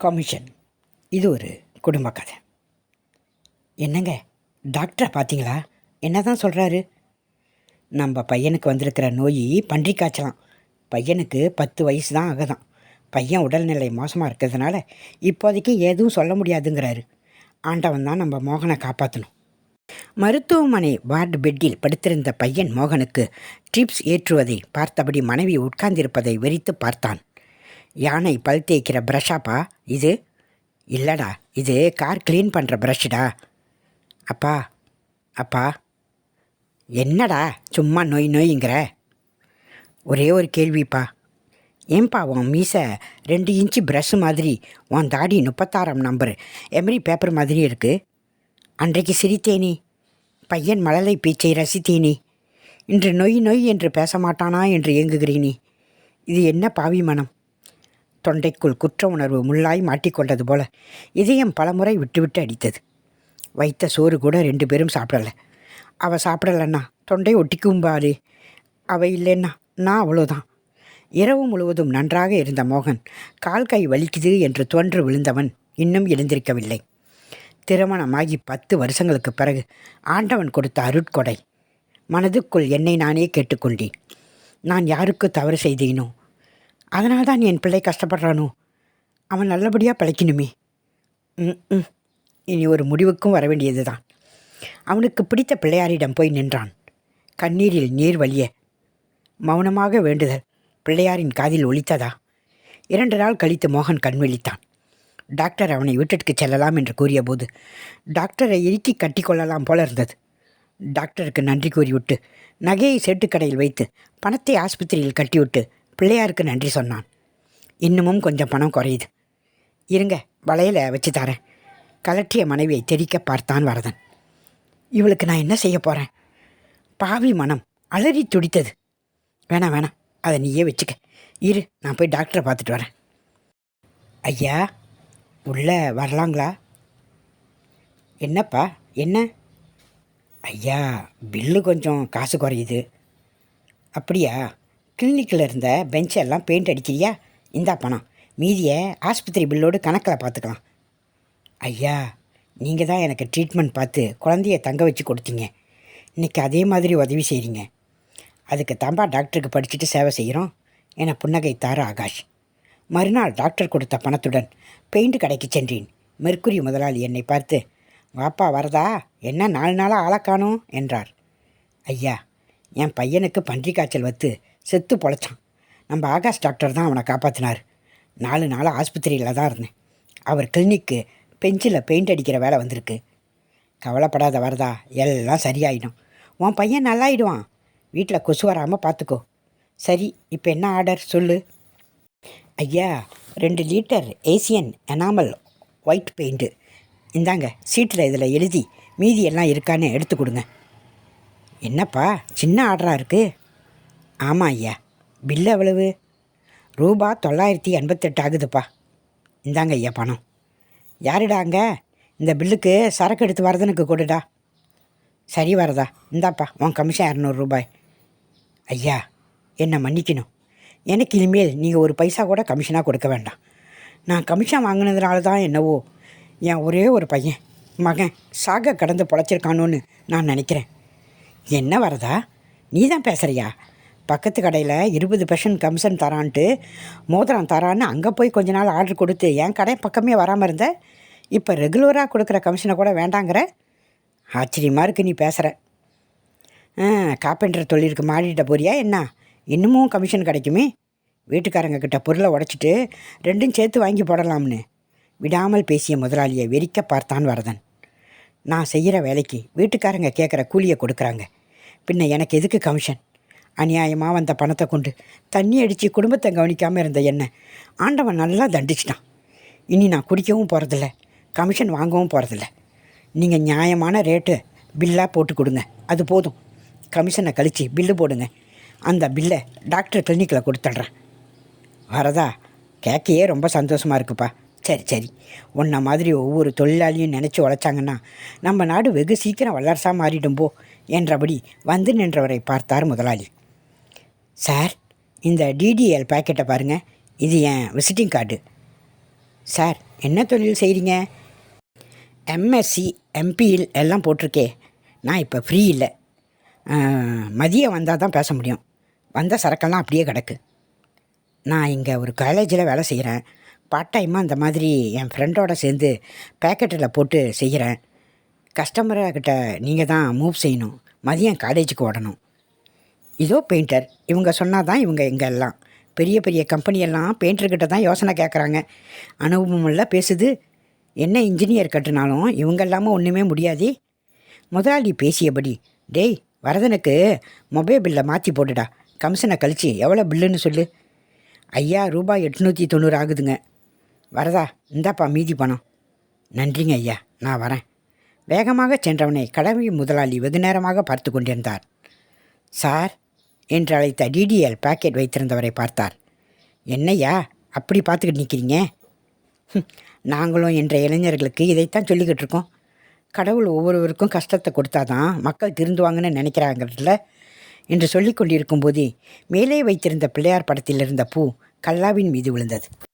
Commission. இது ஒரு குடும்ப கதை. என்னங்க? டாக்டரை பார்த்தீங்களா என்ன தான் சொல்கிறாரு நம்ம பையனுக்கு வந்திருக்கிற நோய் பன்றி காய்ச்சலாம். பையனுக்கு பத்து வயசு தான் ஆகுதான். பையன் உடல்நிலை மோசமாக இருக்கிறதுனால இப்போதைக்கு எதுவும் சொல்ல முடியாதுங்கிறாரு. ஆண்டவன் தான் நம்ம மோகனை காப்பாற்றணும் மருத்துவமனை வார்டு பெட்டில் படுத்திருந்த பையன் மோகனுக்கு ட்ரிப்ஸ் ஏற்றுவதை பார்த்தபடி மனைவி உட்கார்ந்திருப்பதை வெறித்து பார்த்தான். யானை பல் தேய்க்கிற ப்ரஷ்ஷாப்பா இது? இல்லைடா இது கார் க்ளீன் பண்ணுற ப்ரஷ்டா அப்பா அப்பா என்னடா சும்மா நொய் நொய்ங்கிற? ஒரே ஒரு கேள்விப்பா. ஏன்பா உன் மீசை ரெண்டு இன்ச்சு ப்ரஷ் மாதிரி உன் தாடி முப்பத்தாறாம் நம்பர் எமரி பேப்பர் மாதிரி இருக்குது அன்றைக்கு சிரித்தேனே. பையன் மழலை பேச்சை ரசித்தேனே. இன்று நொய் நொய் என்று பேச மாட்டானா என்று ஏங்குகிறேனே. இது என்ன பாவி மனம்? தொண்டைக்குள் குற்ற உணர்வு முள்ளாய் மாட்டிக்கொண்டது போல இதயம் பலமுறை விட்டுவிட்டு அடித்தது. வைத்த சோறு கூட ரெண்டு பேரும் சாப்பிடலை. அவள் சாப்பிடலன்னா தொண்டை ஒட்டிக்கும் பாரு. அவள் இல்லைன்னா நான் அவ்வளோதான். இரவு முழுவதும் நன்றாக இருந்த மோகன் கால் கை வலிக்குது என்று தோன்று விழுந்தவன் இன்னும் எழுந்திருக்கவில்லை. திருமணமாகி பத்து வருஷங்களுக்கு பிறகு ஆண்டவன் கொடுத்த அருட்கொடை. மனதுக்குள் என்னை நானே கேட்டுக்கொண்டேன். நான் யாருக்கு தவறு செய்தேனோ அதனால்தான் என் பிள்ளை கஷ்டப்படுறானோ? அவன் நல்லபடியாக பிழைக்கணுமே. ம் ம். இனி ஒரு முடிவுக்கும் வர வேண்டியது தான் அவனுக்கு பிடித்த பிள்ளையாரிடம் போய் நின்றான். கண்ணீரில் நீர் வலிய மௌனமாக வேண்டுதல். பிள்ளையாரின் காதில் ஒலித்ததா? இரண்டு நாள் கழித்து மோகன் கண் விழித்தான். டாக்டர் அவனை வீட்டிற்கு செல்லலாம் என்று கூறியபோது டாக்டரை இறுக்கி கட்டிக்கொள்ளலாம் போல இருந்தது. டாக்டருக்கு நன்றி கூறிவிட்டு நகையை சேட்டுக்கடையில் வைத்து பணத்தை ஆஸ்பத்திரியில் கட்டிவிட்டு பிள்ளையாருக்கு நன்றி சொன்னான். இன்னமும் கொஞ்சம் பணம் குறையுது. இருங்க வளையல வச்சு தரேன். கலற்றிய மனைவியை தெரிக்க பார்த்தான் வரதன். இவளுக்கு நான் என்ன செய்ய போகிறேன் பாவி மனம் அலறி துடித்தது. வேணாம் வேணாம் அதை நீயே வச்சுக்க. இரு நான் போய் டாக்டரை பார்த்துட்டு வரேன். ஐயா உள்ளே வரலாங்களா? என்னப்பா என்ன? ஐயா பில்லு கொஞ்சம் காசு குறையுது. அப்படியா? கிளினிக்கில் இருந்த பெஞ்செல்லாம் பெயிண்ட் அடிக்கிறியா? இந்தா பணம். மீதியை ஆஸ்பத்திரி பில்லோடு கணக்கில் பார்த்துக்கலாம் ஐயா நீங்கள் தான் எனக்கு ட்ரீட்மெண்ட் பார்த்து குழந்தைய தங்க வச்சு கொடுத்தீங்க. இன்றைக்கி அதே மாதிரி உதவி செய்கிறீங்க அதுக்கு தாம்பா டாக்டருக்கு படிச்சுட்டு சேவை செய்கிறோம் என புன்னகைத்தார் ஆகாஷ். மறுநாள் டாக்டர் கொடுத்த பணத்துடன் பெயிண்ட் கடைக்கு சென்றேன். மெர்க்குரி முதலாளி என்னை பார்த்து வாப்பா வரதா? என்ன நாலு நாளாக ஆளை காணோம்? என்றார். ஐயா என் பையனுக்கு பன்றி காய்ச்சல் வத்து செத்து பொழைச்சான். நம்ம ஆகாஷ் டாக்டர் தான் அவனை காப்பாற்றினார் நாலு நாள் ஆஸ்பத்திரியில் தான் இருந்தேன். அவர் கிளினிக்கு பெஞ்சில் பெயிண்ட் அடிக்கிற வேலை வந்திருக்கு. கவலைப்படாத வரதா எல்லாம் சரியாயிடும். உன் பையன் நல்லாயிடுவான். வீட்டில் கொசு வராமல் பார்த்துக்கோ சரி இப்போ என்ன ஆர்டர் சொல்லு. ஐயா ரெண்டு litre Asian enamel white paint இந்தாங்க சீட்டில் இதில் எழுதி மீதி எல்லாம் இருக்கான்னு எடுத்து கொடுங்க. என்னப்பா சின்ன ஆர்டராக இருக்குது ஆமாம் ஐயா பில்லு எவ்வளவு? ரூபா தொள்ளாயிரத்தி எண்பத்தெட்டு ஆகுதுப்பா. இந்தாங்க ஐயா பணம் யாருடாங்க இந்த பில்லுக்கு சரக்கு எடுத்து வரதனுக்கு கொடுடா. சரி வரதா. இந்தாப்பா உன் கமிஷன் இரநூறு ரூபாய். ஐயா என்னை மன்னிக்கணும். எனக்கு இனிமேல் நீங்கள் ஒரு பைசா கூட கமிஷனாக கொடுக்க வேண்டாம். நான் கமிஷன் வாங்கினதுனால தான் என்னவோ என் ஒரே ஒரு பையன் மகன் சாக கடந்து பொழைச்சிருக்கானோன்னு நான் நினைக்கிறேன். என்ன வரதா? நீ தான் பேசுகிறியா பக்கத்து கடையில் இருபது பெர்சன்ட் கமிஷன் தரான்ட்டு மோதிரம் தரான்னு அங்கே போய் கொஞ்ச நாள் ஆர்டர் கொடுத்து என் கடை பக்கமே வராமல் இருந்த? இப்போ ரெகுலராக கொடுக்குற கமிஷனை கூட வேண்டாங்கிற? ஆச்சரியமாக இருக்கு நீ பேசுகிற ஆ காப்பெண்டர் தொழிலுக்கு மாடிட்ட போறியா என்ன? இன்னமும் கமிஷன் கிடைக்குமே? வீட்டுக்காரங்க கிட்ட பொருளை உடச்சிட்டு ரெண்டும் சேர்த்து வாங்கி போடலாம்னு. விடாமல் பேசிய முதலாளியை வெறிக்க பார்த்தான் வரதன். நான் செய்கிற வேலைக்கு வீட்டுக்காரங்க கேட்குற கூலியை கொடுக்குறாங்க. பின்ன எனக்கு எதுக்கு கமிஷன் அநியாயமாக வந்த பணத்தை கொண்டு தண்ணி அடித்து குடும்பத்தை கவனிக்காமல் இருந்த என்ன? ஆண்டவன் நல்லா தண்டிச்சிட்டான். இனி நான் குடிக்கவும் போகிறதில்ல கமிஷன் வாங்கவும் போகிறதில்ல நீங்கள் நியாயமான ரேட்டு பில்லாக போட்டு கொடுங்க. அது போதும். கமிஷனை கழித்து பில்லு போடுங்க. அந்த பில்லை டாக்டர் கிளினிக்கில் கொடுத்துட்றேன். வரதா கேக்கையே ரொம்ப சந்தோஷமாக இருக்குப்பா. சரி சரி. உன்ன மாதிரி ஒவ்வொரு தொழிலாளியும் நினச்சி உழைச்சாங்கன்னா நம்ம நாடு வெகு சீக்கிரம் வல்லரசாக மாறிடும்போ என்றபடி வந்து நின்றவரை பார்த்தார் முதலாளி. சார் இந்த டிடிஎல் பேக்கெட்டை பாருங்கள் இது என் விசிட்டிங் கார்டு சார் என்ன தொழில் செய்கிறீங்க எம்எஸ்சி எம்பியில் எல்லாம் போட்டிருக்கே. நான் இப்போ ஃப்ரீ இல்லை. மதியம் வந்தால் தான் பேச முடியும். வந்த சரக்கெல்லாம் அப்படியே கிடக்கு. நான் இங்கே ஒரு காலேஜில் வேலை செய்கிறேன் பார்ட் டைமாக அந்த மாதிரி என் ஃப்ரெண்டோட சேர்ந்து பேக்கெட்டில் போட்டு செய்கிறேன் கஸ்டமர்கிட்ட நீங்கள் தான் மூவ் செய்யணும். மதியம் காலேஜுக்கு ஓடணும். இதோ பெயிண்டர். இவங்க சொன்னால் தான் இவங்க இங்கே எல்லாம் பெரிய பெரிய கம்பெனியெல்லாம் பெயிண்டர்கிட்ட தான் யோசனை கேட்குறாங்க அனுபவமெல்லாம் பேசுது. என்ன இன்ஜினியர் கட்டுனாலும் இவங்க இல்லாமல் ஒன்றுமே முடியாது. முதலாளி பேசியபடி டேய் வரதனுக்கு மொபைல் பில்லை மாற்றி போட்டுடா. கமிஷனை கழிச்சு எவ்வளோ பில்லுன்னு சொல்லு. ஐயா ரூபாய் எட்நூற்றி தொண்ணூறு ஆகுதுங்க. வரதா இந்தாப்பா மீதி பணம். நன்றிங்க ஐயா நான் வரேன். வேகமாக சென்றவனை கடமை முதலாளி வெகு நேரமாக பார்த்து கொண்டிருந்தார். சார் என்று அழைத்த டிடிஎல் பாக்கெட் வைத்திருந்தவரை பார்த்தார் என்னையா அப்படி பார்த்துக்கிட்டு நிற்கிறீங்க நாங்களும் என்ற இளைஞர்களுக்கு இதைத்தான் சொல்லிக்கிட்டு இருக்கோம். கடவுள் ஒவ்வொருவருக்கும் கஷ்டத்தை கொடுத்தாதான் மக்கள் திருந்துவாங்கன்னு நினைக்கிறாங்கல்ல? என்று சொல்லிக் கொண்டிருக்கும் போதே மேலே வைத்திருந்த பிள்ளையார் படத்தில் இருந்த பூ கல்லாவின் மீது விழுந்தது.